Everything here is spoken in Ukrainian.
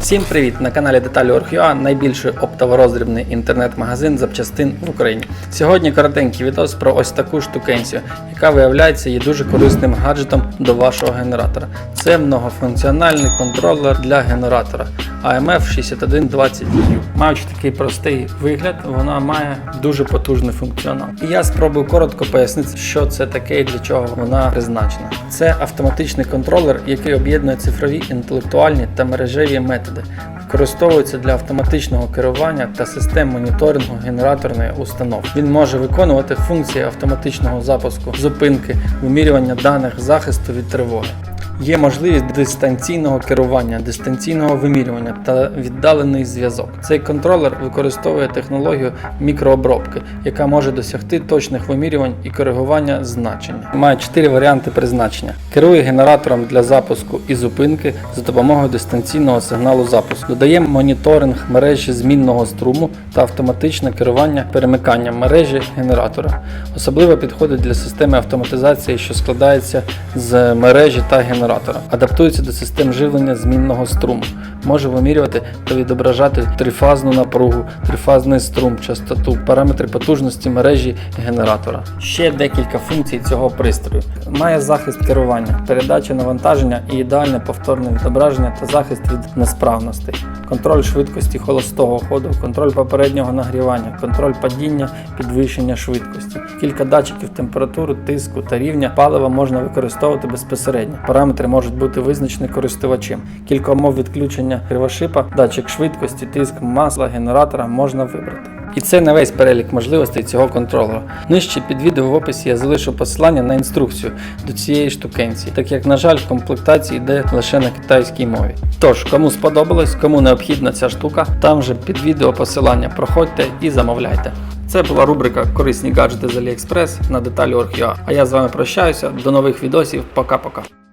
Всім привіт! На каналі Деталі Орг.ua найбільший оптово-роздрібний інтернет-магазин запчастин в Україні. Сьогодні коротенький відос про ось таку штукенцію, яка виявляється є дуже корисним гаджетом до вашого генератора. Це многофункціональний контролер для генератора AMF 6120U. Маючи такий простий вигляд, вона має дуже потужний функціонал. І я спробую коротко пояснити, що це таке і для чого вона призначена. Це автоматичний контролер, який об'єднує цифрові, інтелектуальні та мережеві методи. Використовується для автоматичного керування та систем моніторингу генераторної установки. Він може виконувати функції автоматичного запуску, зупинки, вимірювання даних, захисту від тривоги. Є можливість дистанційного керування, дистанційного вимірювання та віддалений зв'язок. Цей контролер використовує технологію мікрообробки, яка може досягти точних вимірювань і коригування значення. Має чотири варіанти призначення. Керує генератором для запуску і зупинки за допомогою дистанційного сигналу запуску. Додає моніторинг мережі змінного струму та автоматичне керування перемиканням мережі генератора. Особливо підходить для системи автоматизації, що складається з мережі та генератора. Адаптується до систем живлення змінного струму. Може вимірювати та відображати трифазну напругу, трифазний струм, частоту, параметри потужності мережі генератора. Ще декілька функцій цього пристрою. Має захист керування, передача навантаження і ідеальне повторне відображення та захист від несправностей, контроль швидкості холостого ходу, контроль попереднього нагрівання, контроль падіння, підвищення швидкості. Кілька датчиків температури, тиску та рівня палива можна використовувати безпосередньо. Параметри можуть бути визначені користувачем. Кілька умов відключення кривошипа, датчик швидкості, тиск масла генератора можна вибрати. І це не весь перелік можливостей цього контролера. Нижче під відео в описі я залишу посилання на інструкцію до цієї штукенції, так як, на жаль, в комплектації йде лише на китайській мові. Тож, кому сподобалось, кому необхідна ця штука, там же під відео посилання проходьте і замовляйте. Це була рубрика Корисні гаджети з AliExpress на деталі.org.ua. А я з вами прощаюся. До нових відосів. Пока-пока.